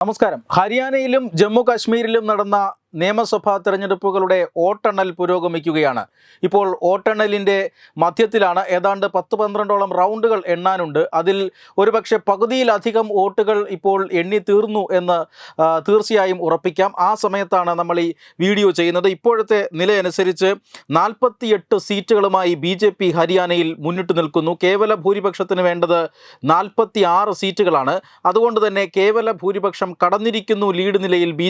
നമസ്കാരം. ഹരിയാനയിലും ജമ്മു കാശ്മീരിലും നടന്ന നിയമസഭാ തെരഞ്ഞെടുപ്പുകളുടെ വോട്ടെണ്ണൽ പുരോഗമിക്കുകയാണ്. ഇപ്പോൾ വോട്ടെണ്ണലിന്റെ മധ്യത്തിലാണ് ഏതാണ്ട് പത്ത് പന്ത്രണ്ടോളം റൗണ്ടുകൾ എണ്ണാനുണ്ട്. അതിൽ ഒരുപക്ഷെ പകുതിയിലധികം വോട്ടുകൾ ഇപ്പോൾ എണ്ണി തീർന്നു എന്ന് തീർച്ചയായും ഉറപ്പിക്കാം. ആ സമയത്താണ് നമ്മൾ ഈ വീഡിയോ ചെയ്യുന്നത്. ഇപ്പോഴത്തെ നിലയനുസരിച്ച് നാൽപ്പത്തിയെട്ട് സീറ്റുകളുമായി ബി ജെ പി ഹരിയാനയിൽ മുന്നിട്ട് നിൽക്കുന്നു. കേവല ഭൂരിപക്ഷത്തിന് വേണ്ടത് നാൽപ്പത്തി ആറ് സീറ്റുകളാണ്. അതുകൊണ്ട് തന്നെ കേവല ഭൂരിപക്ഷം കടന്നിരിക്കുന്നു ലീഡ് നിലയിൽ ബി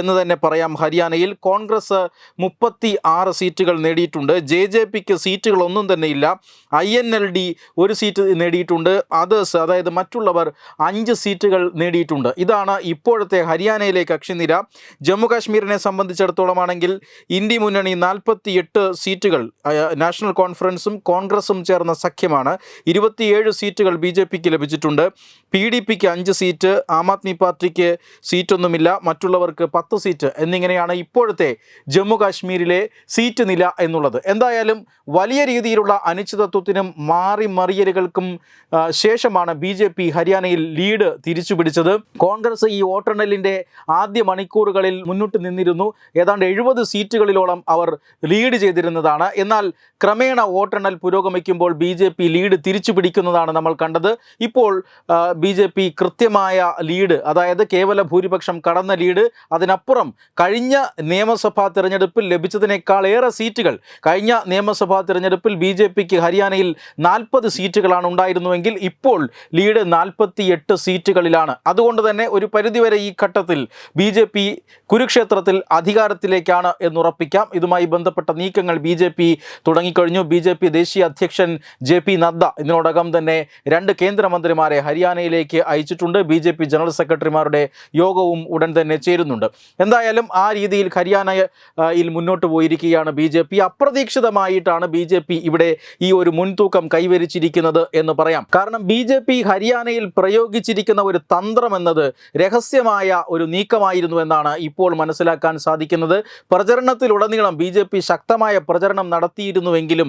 എന്ന് തന്നെ പറയാം. ഹരിയാനയിൽ കോൺഗ്രസ് മുപ്പത്തി ആറ് സീറ്റുകൾ നേടിയിട്ടുണ്ട്. ജെ ജെ പിക്ക് സീറ്റുകളൊന്നും തന്നെ ഇല്ല. ഐ എൻ എൽ ഡി ഒരു സീറ്റ് നേടിയിട്ടുണ്ട്. അതേഴ്സ് അതായത് മറ്റുള്ളവർ അഞ്ച് സീറ്റുകൾ നേടിയിട്ടുണ്ട്. ഇതാണ് ഇപ്പോഴത്തെ ഹരിയാനയിലെ കക്ഷിനിര ജമ്മു കാശ്മീരിനെ ഇന്ത്യ മുന്നണി നാൽപ്പത്തി എട്ട് സീറ്റുകൾ നാഷണൽ കോൺഫറൻസും കോൺഗ്രസും ചേർന്ന സഖ്യമാണ്. ഇരുപത്തിയേഴ് സീറ്റുകൾ ബി ജെ പിക്ക് ലഭിച്ചിട്ടുണ്ട്. പി ഡി പിക്ക് അഞ്ച് സീറ്റ് ആം ആദ്മി പാർട്ടിക്ക് സീറ്റൊന്നുമില്ല. മറ്റുള്ളവർക്ക് പത്ത് സീറ്റ്. എന്നിങ്ങനെയാണ് ഇപ്പോഴത്തെ ജമ്മു കാശ്മീരിലെ സീറ്റ് നില എന്നുള്ളത്. എന്തായാലും വലിയ രീതിയിലുള്ള അനിശ്ചിതത്വത്തിനും മാറി മറിയലുകൾക്കും ശേഷമാണ് ബി ജെ പി ഹരിയാനയിൽ ലീഡ് തിരിച്ചു പിടിച്ചത്. കോൺഗ്രസ് ഈ വോട്ടെണ്ണലിന്റെ ആദ്യ മണിക്കൂറുകളിൽ മുന്നോട്ട് നിന്നിരുന്നു. ഏതാണ്ട് എഴുപത് സീറ്റുകളിലോളം അവർ ലീഡ് ചെയ്തിരുന്നതാണ്. എന്നാൽ ക്രമേണ വോട്ടെണ്ണൽ പുരോഗമിക്കുമ്പോൾ ബി ജെ പി ലീഡ് തിരിച്ചു പിടിക്കുന്നതാണ് നമ്മൾ കണ്ടത്. ഇപ്പോൾ ബി ജെ പി കൃത്യമായ ലീഡ് അതായത് കേവല ഭൂരിപക്ഷം കടന്ന ലീഡ് അതിനപ്പുറം കഴിഞ്ഞ നിയമസഭാ തിരഞ്ഞെടുപ്പിൽ ലഭിച്ചതിനേക്കാൾ ഏറെ സീറ്റുകൾ കഴിഞ്ഞ നിയമസഭാ തിരഞ്ഞെടുപ്പിൽ ബി ജെ പിക്ക് ഹരിയാനയിൽ നാൽപ്പത് സീറ്റുകളാണ് ഉണ്ടായിരുന്നുവെങ്കിൽ ഇപ്പോൾ ലീഡ് നാൽപ്പത്തി എട്ട് സീറ്റുകളിലാണ്. അതുകൊണ്ട് തന്നെ ഒരു പരിധിവരെ ഈ ഘട്ടത്തിൽ ബി ജെ പി കുരുക്ഷേത്രത്തിൽ അധികാരത്തിലേക്കാണ് എന്നുറപ്പിക്കാം. ഇതുമായി ബന്ധപ്പെട്ട നീക്കങ്ങൾ ബി ജെ പി തുടങ്ങിക്കഴിഞ്ഞു. ബി ജെ പി ദേശീയ അധ്യക്ഷൻ ജെ പി നദ്ദ ഇതിനോടകം തന്നെ രണ്ട് കേന്ദ്രമന്ത്രിമാരെ ഹരിയാനയിലേക്ക് അയച്ചിട്ടുണ്ട്. ബി ജനറൽ സെക്രട്ടറിമാരുടെ യോഗവും ഉടൻ തന്നെ ചേരുന്നുണ്ട്. എന്തായാലും ആ രീതിയിൽ ഹരിയാനയിൽ മുന്നോട്ട് പോയിരിക്കുകയാണ് ബി ജെ പി. അപ്രതീക്ഷിതമായിട്ടാണ് ബി ജെ പി ഇവിടെ ഈ ഒരു മുൻതൂക്കം കൈവരിച്ചിരിക്കുന്നത് എന്ന് പറയാം. കാരണം ബി ജെ പി ഹരിയാനയിൽ പ്രയോഗിച്ചിരിക്കുന്ന ഒരു തന്ത്രം എന്നത് രഹസ്യമായ ഒരു നീക്കമായിരുന്നു എന്നാണ് ഇപ്പോൾ മനസ്സിലാക്കാൻ സാധിക്കുന്നത്. പ്രചരണത്തിലുടനീളം ബി ജെ പി ശക്തമായ പ്രചരണം നടത്തിയിരുന്നുവെങ്കിലും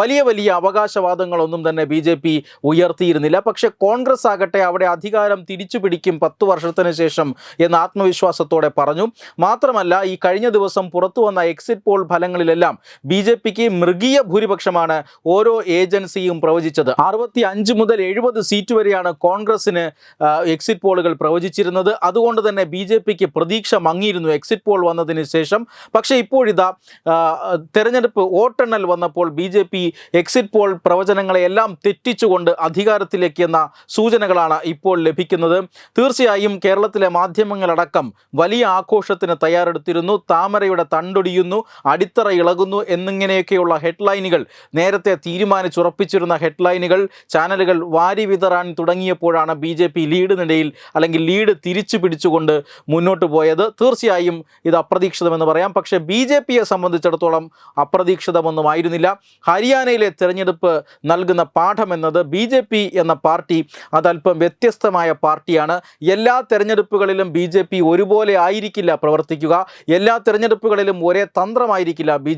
വലിയ വലിയ അവകാശവാദങ്ങളൊന്നും തന്നെ ബി ജെ പി ഉയർത്തിയിരുന്നില്ല. പക്ഷെ കോൺഗ്രസ് ആകട്ടെ അവിടെ അധികാരം തിരിച്ചു പിടിക്കും പത്തു വർഷത്തിന് ശേഷം എന്ന ആത്മവിശ്വാസത്തോടെ പറഞ്ഞു. മാത്രമല്ല ഈ കഴിഞ്ഞ ദിവസം പുറത്തു വന്ന എക്സിറ്റ് പോൾ ഫലങ്ങളിലെല്ലാം ബി ജെ പിക്ക് മൃഗീയ ഭൂരിപക്ഷമാണ് ഓരോ ഏജൻസിയും പ്രവചിച്ചത്. അറുപത്തി അഞ്ച് മുതൽ എഴുപത് സീറ്റ് വരെയാണ് കോൺഗ്രസിന് എക്സിറ്റ് പോളുകൾ പ്രവചിച്ചിരുന്നത്. അതുകൊണ്ട് തന്നെ ബി ജെ പിക്ക് പ്രതീക്ഷ മങ്ങിയിരുന്നു എക്സിറ്റ് പോൾ വന്നതിന് ശേഷം. പക്ഷേ ഇപ്പോഴിതാ തെരഞ്ഞെടുപ്പ് വോട്ടെണ്ണൽ വന്നപ്പോൾ B J P exit poll പ്രവചനങ്ങളെയെല്ലാം തെറ്റിച്ചുകൊണ്ട് അധികാരത്തിലേക്ക് എന്ന സൂചനകളാണ് ഇപ്പോൾ ലഭിക്കുന്നത്. തീർച്ചയായും കേരളത്തിലെ മാധ്യമങ്ങളടക്കം വലിയ ആഘോഷത്തിന് തയ്യാറെടുത്തിരുന്നു താമരയുടെ തണ്ടൊടിയുന്നു അടിത്തറ ഇളകുന്നു എന്നിങ്ങനെയൊക്കെയുള്ള ഹെഡ്ലൈനുകൾ. നേരത്തെ തീരുമാനിച്ചുറപ്പിച്ചിരുന്ന ഹെഡ്ലൈനുകൾ ചാനലുകൾ വാരി വിതറാൻ തുടങ്ങിയപ്പോഴാണ് ബി ജെ പി ലീഡ് നിലയിൽ അല്ലെങ്കിൽ ലീഡ് തിരിച്ചു പിടിച്ചുകൊണ്ട് മുന്നോട്ട് പോയത്. തീർച്ചയായും ഇത് അപ്രതീക്ഷിതമെന്ന് പറയാം. പക്ഷേ ബി ജെ പിയെ സംബന്ധിച്ചിടത്തോളം അപ്രതീക്ഷിതമൊന്നുമായിരുന്നില്ല ഹരിയാനയിലെ തിരഞ്ഞെടുപ്പ് നൽകുന്ന പാഠം എന്നത് ബി ജെ പി എന്ന പാർട്ടി അതല്പം വ്യത്യസ്തമായ പാർട്ടിയാണ്. എല്ലാ തെരഞ്ഞെടുപ്പുകളിലും ബി ജെ പി ഒരുപോലെ ആയിരിക്കില്ല പ്രവർത്തിക്കുക. എല്ലാ തിരഞ്ഞെടുപ്പുകളിലും ഒരേ തന്ത്രമായിരിക്കില്ല ബി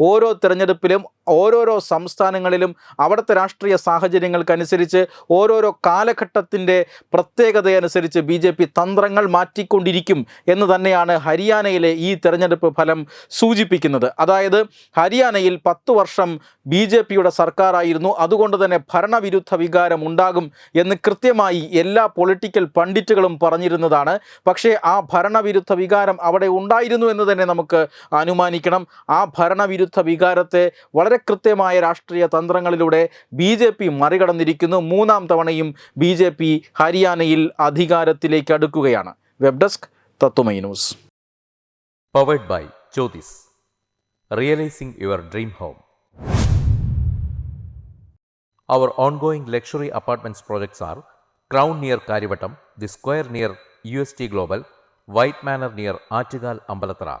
ഓരോ തെരഞ്ഞെടുപ്പിലും ഓരോരോ സംസ്ഥാനങ്ങളിലും അവിടുത്തെ രാഷ്ട്രീയ സാഹചര്യങ്ങൾക്കനുസരിച്ച് ഓരോരോ കാലഘട്ടത്തിന്റെ പ്രത്യേകതയനുസരിച്ച് ബി ജെ പി തന്ത്രങ്ങൾ മാറ്റിക്കൊണ്ടിരിക്കും എന്ന് തന്നെയാണ് ഹരിയാനയിലെ ഈ തെരഞ്ഞെടുപ്പ് ഫലം സൂചിപ്പിക്കുന്നത്. അതായത് ഹരിയാനയിൽ പത്തു വർഷം ബി ജെ പിയുടെ സർക്കാരായിരുന്നു. അതുകൊണ്ട് തന്നെ ഭരണവിരുദ്ധ വികാരം ഉണ്ടാകും എന്ന് കൃത്യമായി എല്ലാ പൊളിറ്റിക്കൽ പണ്ഡിറ്റുകളും പറഞ്ഞിരുന്നതാണ്. പക്ഷേ ആ ഭരണവിരുദ്ധ വികാരം അവിടെ ഉണ്ടായിരുന്നു എന്ന് തന്നെ നമുക്ക് അനുമാനിക്കണം. ആ ഭരണവിരുദ്ധ വികാരത്തെ വളരെ കൃത്യമായ രാഷ്ട്രീയ തന്ത്രങ്ങളിലൂടെ ബി ജെ പി മറികടന്നിരിക്കുന്നു മൂന്നാം തവണയും ബി ജെ പി ഹരിയാനയിൽ അധികാരത്തിലേക്ക് അടുക്കുകയാണ് web desk Tatwamayi news Powered by Jyotis. Realizing your dream home. Our ongoing luxury apartments projects are Crown near Karivattam, The Square near UST Global, White Manor near Achigal Ambalatra,